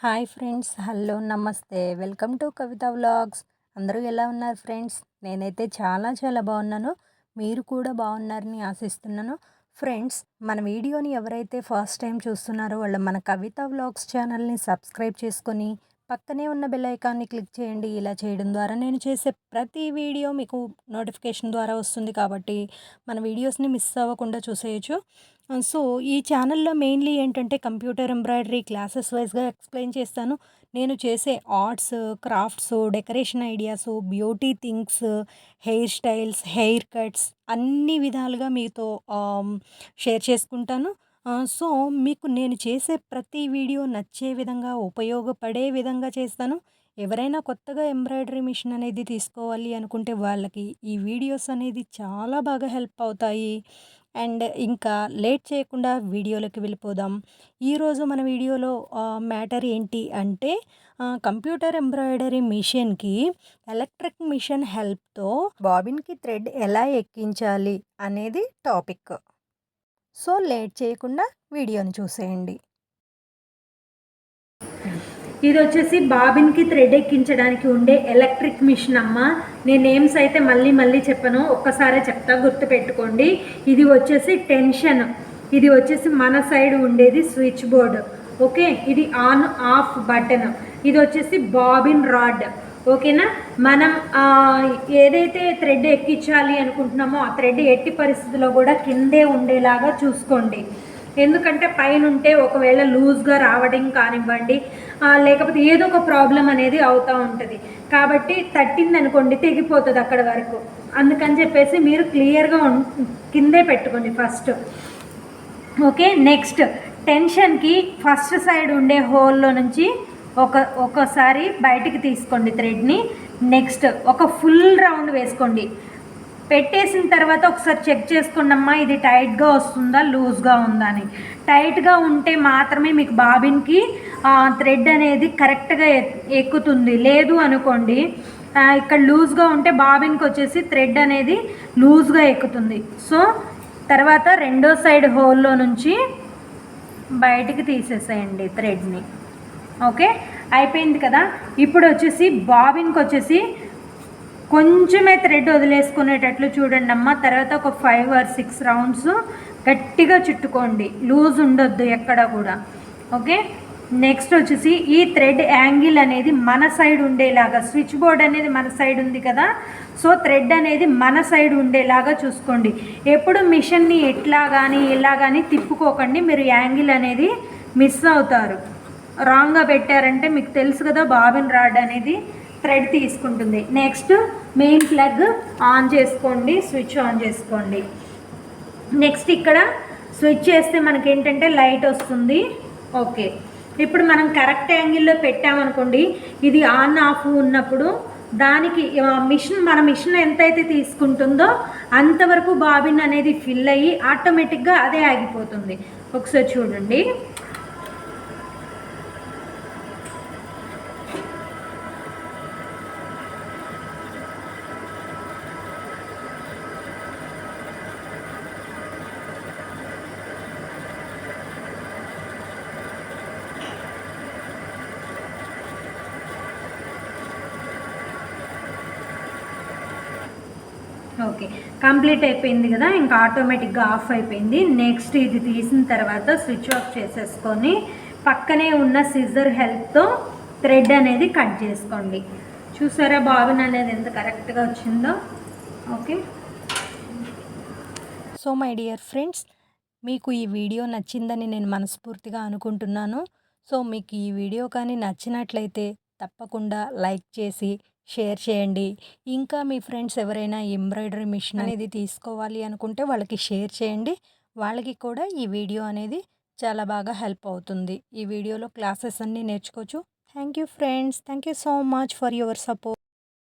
Hi friends hello namaste. Welcome to Kavitha vlogs. అందరూ ఎలా ఉన్నారు ఫ్రెండ్స్? నేనైతే చాలా చాలా బాగున్నాను. మీరు కూడా బాగున్నారని ఆశిస్తున్నాను. ఫ్రెండ్స్ మన వీడియోని ఎవరైతే ఫస్ట్ టైం చూస్తున్నారో వాళ్ళు మన కవిత వ్లాగ్స్ ఛానల్ని సబ్స్క్రైబ్ చేసుకొని పక్కనే ఉన్న బెల్ ఐకాన్ని క్లిక్ చేయండి. ఇలా చేయడం ద్వారా నేను చేసే ప్రతి వీడియో మీకు నోటిఫికేషన్ ద్వారా వస్తుంది కాబట్టి మన వీడియోస్ని మిస్ అవ్వకుండా చూసేయచ్చు. సో ఈ ఛానల్లో మెయిన్లీ ఏంటంటే కంప్యూటర్ ఎంబ్రాయిడరీ క్లాసెస్ వైజ్గా ఎక్స్ప్లెయిన్ చేస్తాను. నేను చేసే arts crafts decoration ideas beauty things hair styles hair cuts అన్ని విధాలుగా మీతో um, షేర్ చేసుకుంటాను. Uh, సో మీకు నేను చేసే ప్రతి వీడియో నచ్చే విధంగా ఉపయోగపడే విధంగా చేస్తాను. ఎవరైనా కొత్తగా ఎంబ్రాయిడరీ మిషన్ అనేది తీసుకోవాలి అనుకుంటే వాళ్ళకి ఈ వీడియోస్ అనేది చాలా బాగా హెల్ప్ అవుతాయి. అండ్ ఇంకా లేట్ చేయకుండా వీడియోలోకి వెళ్ళిపోదాం. ఈరోజు మన వీడియోలో మ్యాటర్ ఏంటి అంటే కంప్యూటర్ ఎంబ్రాయిడరీ మిషన్కి ఎలక్ట్రిక్ మిషన్ హెల్ప్తో బాబిన్కి థ్రెడ్ ఎలా ఎక్కించాలి అనేది టాపిక్. సో లేట్ చేయకుండా వీడియోని చూసేయండి. ఇది వచ్చేసి బాబిన్కి థ్రెడ్ ఎక్కించడానికి ఉండే ఎలక్ట్రిక్ మిషన్ అమ్మ. నేను నేమ్స్ అయితే మళ్ళీ మళ్ళీ చెప్పను. ఒక్కసారే చెప్తా గుర్తుపెట్టుకోండి. ఇది వచ్చేసి టెన్షన్ ఇది వచ్చేసి మన సైడ్ ఉండేది స్విచ్ బోర్డ్ ఓకే? ఇది ఆన్ ఆఫ్ బటన్ ఇది వచ్చేసి బాబిన్ రాడ్ ఓకేనా? మనం ఏదైతే థ్రెడ్ ఎక్కించాలి అనుకుంటున్నామో ఆ థ్రెడ్ ఎట్టి పరిస్థితుల్లో కూడా కిందే ఉండేలాగా చూసుకోండి. ఎందుకంటే పైన ఉంటే ఒకవేళ లూజ్గా రావడం కానివ్వండి లేకపోతే ఏదో ఒక ప్రాబ్లం అనేది అవుతూ ఉంటుంది. కాబట్టి తట్టింది అనుకోండి తెగిపోతుంది అక్కడ వరకు. అందుకని చెప్పేసి మీరు క్లియర్గా కిందే పెట్టుకోండి first. Okay next. టెన్షన్కి first side ఉండే హోల్లో నుంచి ఒక ఒకసారి బయటికి తీసుకోండి థ్రెడ్ని. నెక్స్ట్ ఒక ఫుల్ రౌండ్ వేసుకోండి. పెట్టేసిన తర్వాత ఒకసారి చెక్ చేసుకోండమ్మా ఇది టైట్గా వస్తుందా లూజ్గా ఉందా అని. టైట్గా ఉంటే మాత్రమే మీకు బాబిన్కి థ్రెడ్ అనేది కరెక్ట్గా ఎక్కుతుంది. లేదు అనుకోండి ఇక్కడ లూజ్గా ఉంటే బాబిన్కి వచ్చేసి థ్రెడ్ అనేది లూజ్గా ఎక్కుతుంది. సో తర్వాత రెండో సైడ్ హోల్లో నుంచి బయటికి తీసేసేయండి థ్రెడ్ని ఓకే? అయిపోయింది కదా? ఇప్పుడు వచ్చేసి బాబిన్కి వచ్చేసి కొంచెమే థ్రెడ్ వదిలేసుకునేటట్లు చూడండి అమ్మ. తర్వాత ఒక ఫైవ్ ఆర్ సిక్స్ రౌండ్స్ గట్టిగా చుట్టుకోండి. లూజ్ ఉండొద్దు ఎక్కడ కూడా. ఓకే? నెక్స్ట్ వచ్చేసి ఈ థ్రెడ్ యాంగిల్ అనేది మన సైడ్ ఉండేలాగా స్విచ్ బోర్డ్ అనేది మన సైడ్ ఉంది కదా? సో థ్రెడ్ అనేది మన సైడ్ ఉండేలాగా చూసుకోండి. ఎప్పుడు మిషన్ని ఎట్లా కానీ ఇలా కానీ తిప్పుకోకండి. మీరు యాంగిల్ అనేది మిస్ అవుతారు. రాంగ్గా పెట్టారంటే మీకు తెలుసు కదా బాబిన్ రాడ్ అనేది. థ్రెడ్ తీసుకుంటుంది. నెక్స్ట్ మెయిన్ ప్లగ్ ఆన్ చేసుకోండి స్విచ్ ఆన్ చేసుకోండి. నెక్స్ట్ ఇక్కడ స్విచ్ చేస్తే మనకి ఏంటంటే లైట్ వస్తుంది. ఓకే ఇప్పుడు మనం కరెక్ట్ యాంగిల్లో పెట్టామనుకోండి ఇది ఆన్ ఆఫ్ ఉన్నప్పుడు దానికి మిషన్ మన మిషన్ ఎంతైతే తీసుకుంటుందో అంతవరకు బాబిన్ అనేది ఫిల్ అయ్యి ఆటోమేటిక్గా అదే ఆగిపోతుంది. ఒకసారి చూడండి. ఓకే కంప్లీట్ అయిపోయింది కదా ఇంకా ఆటోమేటిక్గా ఆఫ్ అయిపోయింది. నెక్స్ట్ ఇది తీసిన తర్వాత స్విచ్ ఆఫ్ చేసేసుకొని పక్కనే ఉన్న సిజర్ హెల్ప్తో థ్రెడ్ అనేది కట్ చేసుకోండి. చూసారా బాబిన్ అనేది ఎంత కరెక్ట్గా వచ్చిందో? Okay so my dear friends మీకు ఈ వీడియో నచ్చిందని నేను మనస్ఫూర్తిగా అనుకుంటున్నాను. సో మీకు ఈ వీడియో కానీ నచ్చినట్లయితే తప్పకుండా లైక్ చేసి షేర్ చేయండి. ఇంకా మీ ఫ్రెండ్స్ ఎవరైనా ఎంబ్రాయిడరీ మిషన్ అనేది తీసుకోవాలి అనుకుంటే వాళ్ళకి షేర్ చేయండి. వాళ్ళకి కూడా ఈ వీడియో అనేది చాలా బాగా హెల్ప్ అవుతుంది. ఈ వీడియోలో క్లాసెస్ అన్నీ నేర్చుకోవచ్చు. Thank you friends. Thank you so much for your support.